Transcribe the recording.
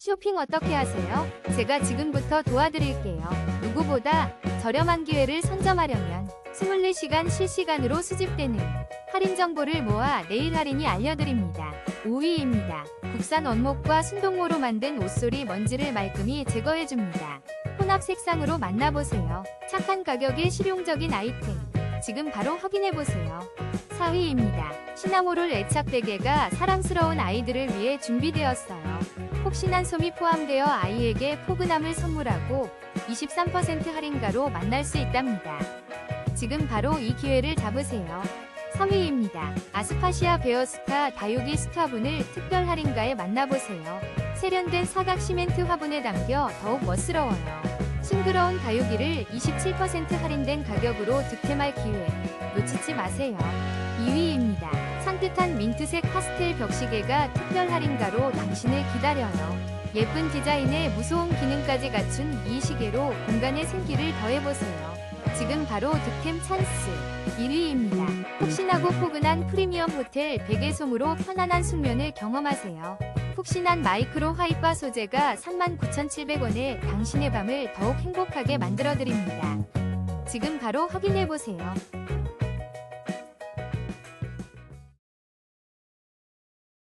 쇼핑 어떻게 하세요? 제가 지금부터 도와드릴게요. 누구보다 저렴한 기회를 선점하려면 24시간 실시간으로 수집되는 할인 정보를 모아 내일 할인이 알려드립니다. 5위입니다. 국산 원목과 순동모로 만든 옷소리 먼지를 말끔히 제거해줍니다. 혼합 색상으로 만나보세요. 착한 가격에 실용적인 아이템. 지금 바로 확인해보세요. 4위입니다. 시나모롤 애착 베개가 사랑스러운 아이들을 위해 준비되었어요. 폭신한 솜이 포함되어 아이에게 포근함을 선물하고 23% 할인가로 만날 수 있답니다. 지금 바로 이 기회를 잡으세요. 3위입니다. 아스파시아 베어스타 다육이 스타분을 특별 할인가에 만나보세요. 세련된 사각 시멘트 화분에 담겨 더욱 멋스러워요. 싱그러운 다육이를 27% 할인된 가격으로 득템할 기회 놓치지 마세요. 2위입니다. 산뜻한 민트색 파스텔 벽시계가 특별 할인가로 당신을 기다려요. 예쁜 디자인에 무서운 기능까지 갖춘 이 시계로 공간에 생기를 더해보세요. 지금 바로 득템 찬스 1위입니다. 푹신하고 포근한 프리미엄 호텔 베개 솜으로 편안한 숙면을 경험하세요. 푹신한 마이크로 화이바 소재가 39,700원에 당신의 밤을 더욱 행복하게 만들어드립니다. 지금 바로 확인해보세요.